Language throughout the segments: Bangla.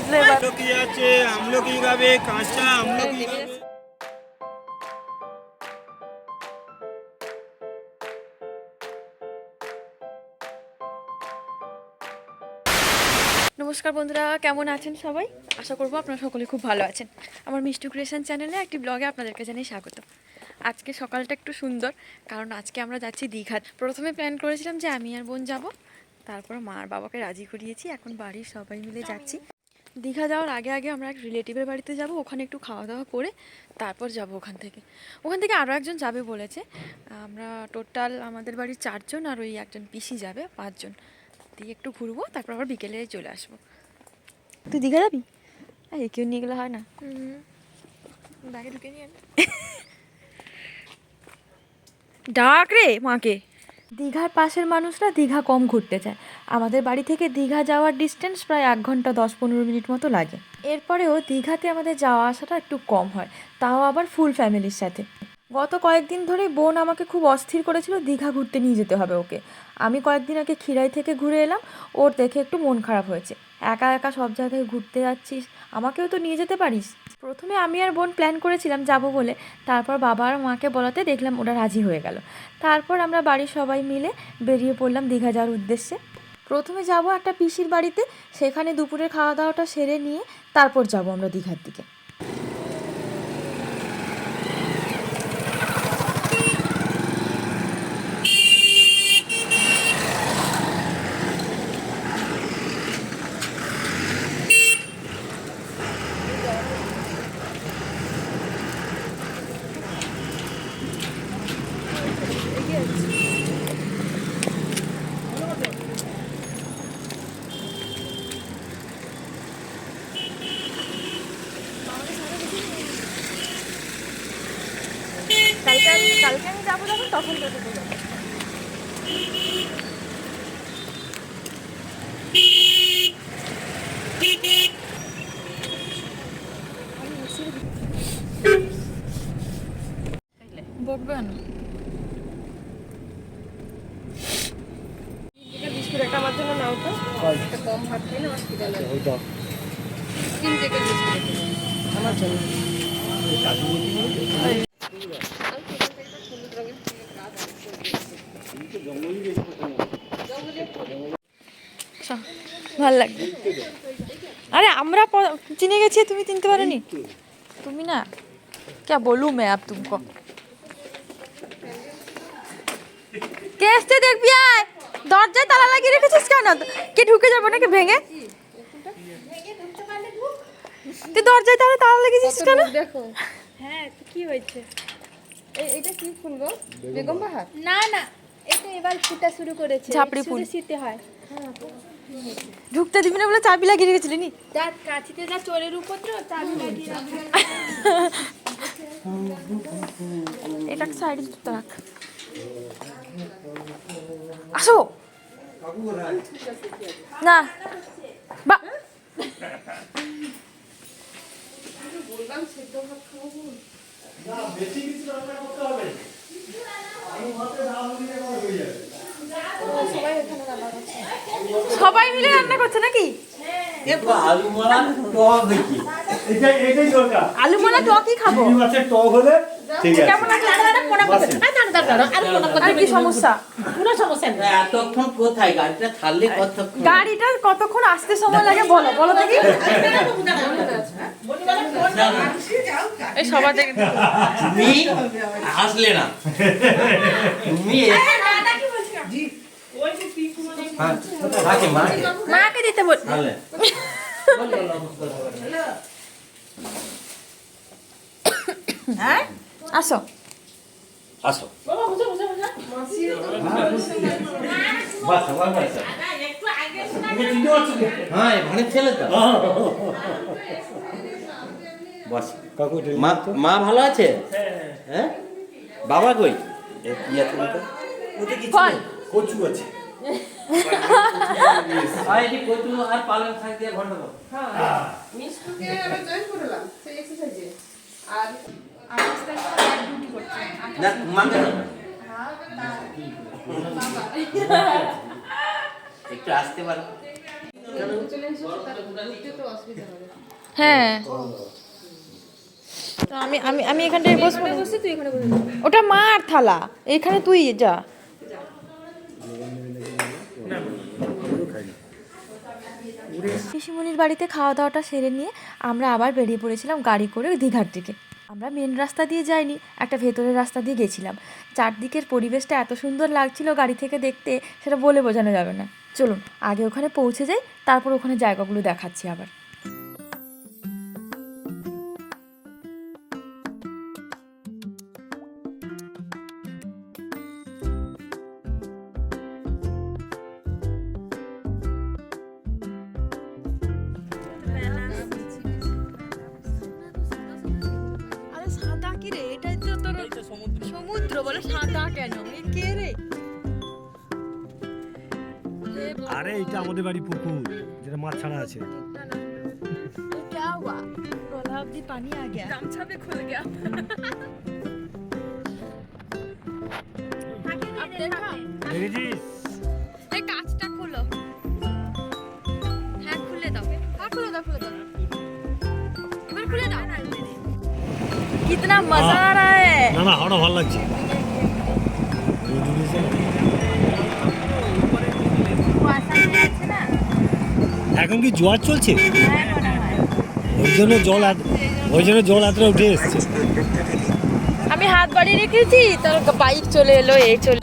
ভিজলো এবার। আমলকি আছে? আমলকি খাবে কাঁচা আমলকি নমস্কার বন্ধুরা কেমন আছেন সবাই? আশা করব আপনারা সকলে খুব ভালো আছেন। আমার মিষ্টু ক্রিয়েশন চ্যানেলে একটি ব্লগে আপনাদেরকে জানাই স্বাগত। আজকে সকালটা একটু সুন্দর কারণ আজকে আমরা যাচ্ছি দীঘাত প্রথমে প্ল্যান করেছিলাম যে আমি আর বোন যাব তারপর মা আর বাবাকে রাজি করিয়েছি এখন বাড়ির সবাই মিলে যাচ্ছি। দীঘা যাওয়ার আগে আগে আমরা এক রিলেটিভের বাড়িতে যাব ওখানে একটু খাওয়া দাওয়া করে তারপর যাব ওখান থেকে। ওখান থেকে আরও একজন যাবে বলেছে। আমরা টোটাল আমাদের বাড়ির চারজন আর ওই একজন পিসি যাবে পাঁচজন। দিয়ে একটু ঘুরবো তারপর আবার বিকেলে চলে আসব। তুই দীঘা যাবি? এই কেউ নিয়ে গেলে হয় না। ব্যাগে ঢুকে নিয়ে ডাক রে মাকে। দীঘার পাশের মানুষরা দীঘা কম ঘুরতে চায় আমাদের বাড়ি থেকে দীঘা যাওয়ার ডিস্টেন্স প্রায় এক ঘণ্টা, দশ পনেরো মিনিট মতো লাগে। এরপরেও দীঘাতে আমাদের যাওয়া আসাটা একটু কম হয়, তাও আবার ফুল ফ্যামিলির সাথে। গত কয়েকদিন ধরে বোন আমাকে খুব অস্থির করেছিল দীঘা ঘুরতে নিয়ে যেতে হবে ওকে। আমি কয়েকদিন আগে খিরাই থেকে ঘুরে এলাম, ওর দেখে একটু মন খারাপ হয়েছে। একা একা সব জায়গায় ঘুরতে যাচ্ছিস? আমাকেও তো নিয়ে যেতে পারিস। প্রথমে আমি আর বোন প্ল্যান করেছিলাম যাব বলে। তারপর বাবা আর মাকে বলাতে দেখলাম ওরা রাজি হয়ে গেল। তারপর আমরা বাড়ির সবাই মিলে বেরিয়ে পড়লাম দীঘা যাওয়ার উদ্দেশ্যে। প্রথমে যাব একটা পিসির বাড়িতে, সেখানে দুপুরের খাওয়া দাওয়াটা সেরে নিয়ে তারপর যাব আমরা দীঘার দিকে। কালকে আমি কালকে আমি যাব যখন তখন তোকে বলব। বকবে না বিস্কুট একটা আমার জন্য নাও তো একটা কম ভাত খাই না হসপিটালে তিন প্যাকেট বিস্কুট আমার জন্য ভাল লাগবে अरे আমরা प- চিনে গেছি তুমি চিনতে পারোনি তুমি না क्या बोलूं मैं अब तुमको কে এসছে দেখবি আয় দরজায় তালা লাগিয়ে রেখেছিস কেন? কে ঢুকে যাব নাকি ভেঙে? তুই দরজায় তালা তালা লাগিয়েছিস কেন? দেখো। হ্যাঁ তো কি হয়েছে? এটা কি ফুল গো? বেগম বাহার? না না এটা এবার ফুটা শুরু করেছে। ঝাপড়ি ফুল। শীতে হয়। ঢুকতে দিবি না বলে চাবি লাগিয়ে রেখেছিলি নি? যা কাছিতে যা চোরের উপদ্রব চাবি লাগিয়ে রাখি। এটা সাইডে রাখ। আসো। না। বা। সবাই মিলে রান্না করছে নাকি? আলু মালা টক দেখি এটাই এটাই আলু মোলা টকই খাব। ঠিক আছে। কেমন লাগছে আর কি সমস্যা এতক্ষণ কোথায় গাড়িটা ছাড়লে কতক্ষণ গাড়িটার কতক্ষণ আসতে সময় লাগে বলো বলো দেখি এই সবার দেখে তুমি আসলে না তুমি হ্যাঁ, মাকে দিতে বল আসো আসো। হ্যাঁ মা মা ভালো আছে? হ্যাঁ? বাবা কই? কচু আছে। কচু আর পালং শাক দিয়ে ঘণ্টা দাও। মিষ্টুকে আবার জয়েন করলাম সেই এক্সারসাইজে আর না একটু আসতে পারো। হ্যাঁ। তো আমি আমি আমি এখানটায় বসবো। বসে তুই এখানে বসে ওটা মার থালা। এখানে তুই যা। পিসিমণির বাড়িতে খাওয়া দাওয়াটা সেরে নিয়ে আমরা আবার বেরিয়ে পড়েছিলাম গাড়ি করে দীঘার দিকে। আমরা মেন রাস্তা দিয়ে যাইনি, একটা ভেতরের রাস্তা দিয়ে গেছিলাম। চারদিকের পরিবেশটা এত সুন্দর লাগছিল গাড়ি থেকে দেখতে, সেটা বলে বোঝানো যাবে না। চলুন, আগে ওখানে পৌঁছে যাই, তারপর ওখানে জায়গাগুলো দেখাচ্ছি আবার। সমুদ্র বলে সাদা কেন এ কে রে আরে এটা আমাদের বাড়ি পুকুর যেটা মাছ ছাড়া আছে क्या हुआ गला अब्दी पानी आ गया গামছা पे खुल गया अब देखा দেখেছিস এই কাঁচটা খুলো হ্যাঁ খুলে দাও হ্যাঁ খুলে দাও খুলে দাও এবার খুলে দাও कितना मजा आ रहा है না না হাওড়া ভালো লাগছে এখন কি জোয়ার চলছে? ওই জন্য জল ওই জন্য জল আত্রা উঠে এসছে। আমি হাত বাড়িয়ে রেখেছি, তোর বাইক চলে এলো এই চলে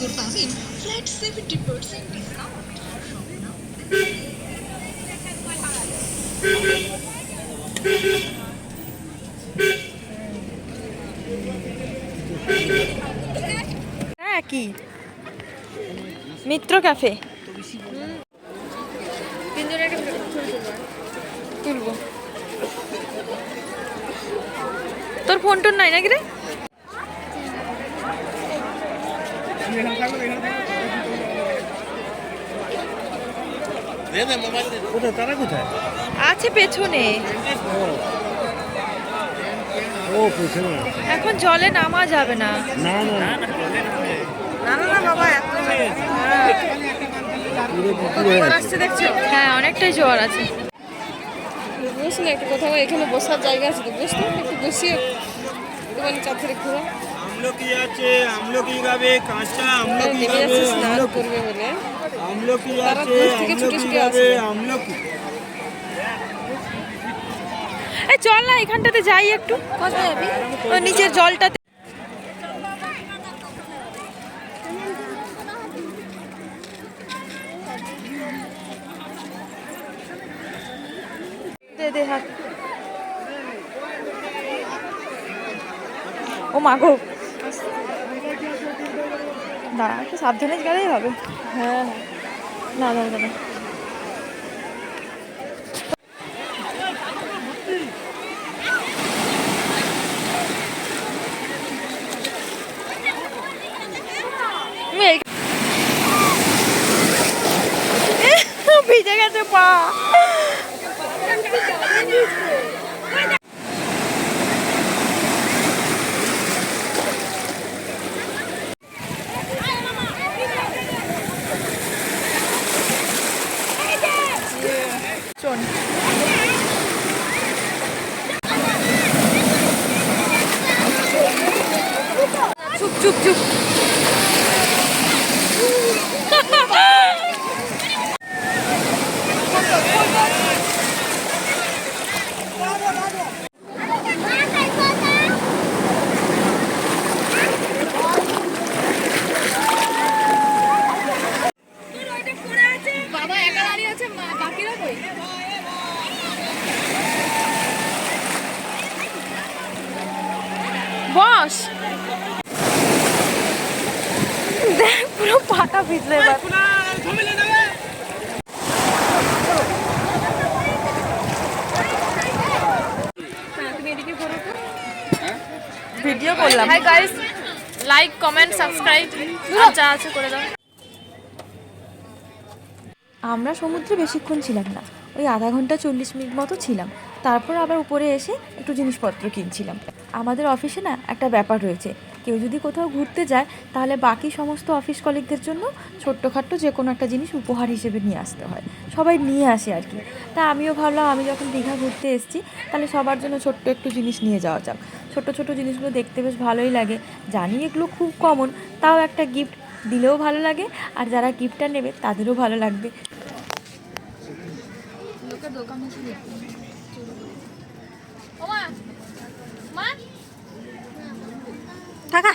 উপর পাবেন flat seventy percent discount Mitra cafe তুলবো। তোর ফোন টোন নাই নাকি রে? কোথায় তারা কোথায় আছে পেছনে। ও পেছনে এখন জলে নামা যাবে না। না না না না বাবা এত হয়ে। হ্যাঁ অনেকটাই জোয়ার আছে। না একটু কোথাও এখানে বসার জায়গা আছে তো বস তো একটু বসিয়ে দোকানে চার থেকে ঘুরো। আমলকি আছে আমলকি গাবে কাঁচা আমলকি করবে বলে। আমলকি আছে আমলকি গাবে আমলকি। এই চল না এখানটাতে যাই একটু। কোথায় যাবি? ও নিচের জলটাতে দে। দে হাত। ও মাগো দাঁড়া একটু সাবধানে গেলেই হবে। হ্যাঁ না দাঁড়া দাঁড়া তুমি এই- ভিজে গেছে পা চুপ চুপ বাবা একা দাঁড়িয়ে আছে মা বাকিরা কই বস দেখ পুরো পাটা ভিজলে এবার ভিডিও করলাম। Hi guys like comment subscribe যা আছে করে দাও। আমরা সমুদ্রে বেশিক্ষণ ছিলাম না। ওই আধা ঘণ্টা চল্লিশ মিনিট মতো ছিলাম। তারপর আবার উপরে এসে একটু জিনিসপত্র কিনছিলাম। আমাদের অফিসে না একটা ব্যাপার রয়েছে। কেউ যদি কোথাও ঘুরতে যায় তাহলে বাকি সমস্ত অফিস কলিগদের জন্য ছোট্টখাট্ট যে কোনো একটা জিনিস উপহার হিসেবে নিয়ে আসতে হয়। সবাই নিয়ে আসে আর কি। তা আমিও ভাবলাম আমি যখন দীঘা ঘুরতে এসেছি তাহলে সবার জন্য ছোট্ট একটু জিনিস নিয়ে যাওয়া যাক। ছোট ছোট জিনিসগুলো দেখতে বেশ ভালোই লাগে। জানি এগুলো খুব কমন তাও একটা গিফট দিলেও ভালো লাগে আর যারা গিফটটা নেবে তাদেরও ভালো লাগবে। থাকা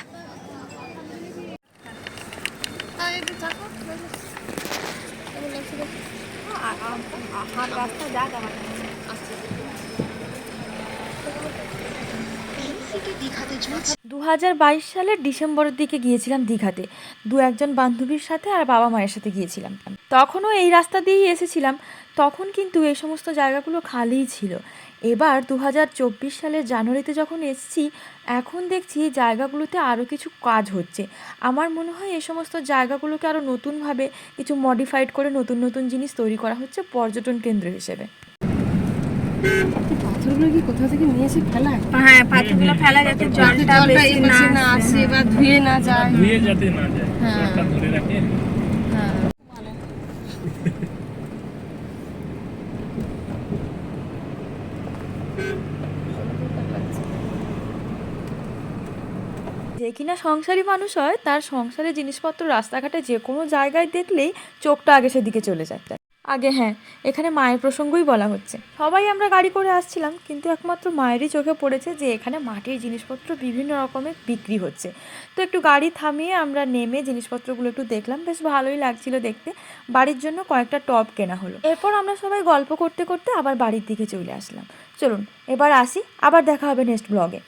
আর একটু চাকো থেকে দীঘাতে চলছে দু হাজার বাইশ সালের ডিসেম্বরের দিকে গিয়েছিলাম দীঘাতে। দু একজন বান্ধবীর সাথে আর বাবা মায়ের সাথে গিয়েছিলাম। তখনও এই রাস্তা দিয়েই এসেছিলাম। তখন কিন্তু এই সমস্ত জায়গাগুলো খালিই ছিল। এবার দু হাজার চব্বিশ সালের জানুয়ারিতে যখন এসেছি, এখন দেখছি জায়গাগুলোতে আরও কিছু কাজ হচ্ছে। আমার মনে হয় এই সমস্ত জায়গাগুলোকে আরও নতুনভাবে কিছু মডিফাইড করে নতুন নতুন জিনিস তৈরি করা হচ্ছে পর্যটন কেন্দ্র হিসেবে। হ্যাঁ পাথরগুলো ফেলা যাতে জলটা বেশি না আসে। বা ধুয়ে না যায়। ধুয়ে যাতে না যায়। একটা ধরে রাখে। যে কিনা সংসারী মানুষ হয় তার সংসারের জিনিসপত্র রাস্তাঘাটে যে কোনো জায়গায় দেখলেই চোখটা আগে সেদিকে চলে যায়। আগে হ্যাঁ এখানে মায়ের প্রসঙ্গই বলা হচ্ছে। সবাই আমরা গাড়ি করে আসছিলাম, কিন্তু একমাত্র মায়েরই চোখে পড়েছে যে এখানে মাটির জিনিসপত্র বিভিন্ন রকমের বিক্রি হচ্ছে। তো একটু গাড়ি থামিয়ে আমরা নেমে জিনিসপত্রগুলো একটু দেখলাম, বেশ ভালোই লাগছিল দেখতে। বাড়ির জন্য কয়েকটা টপ কেনা হলো। এরপর আমরা সবাই গল্প করতে করতে আবার বাড়ির দিকে চলে আসলাম। চলুন, এবার আসি, আবার দেখা হবে নেক্সট ব্লগে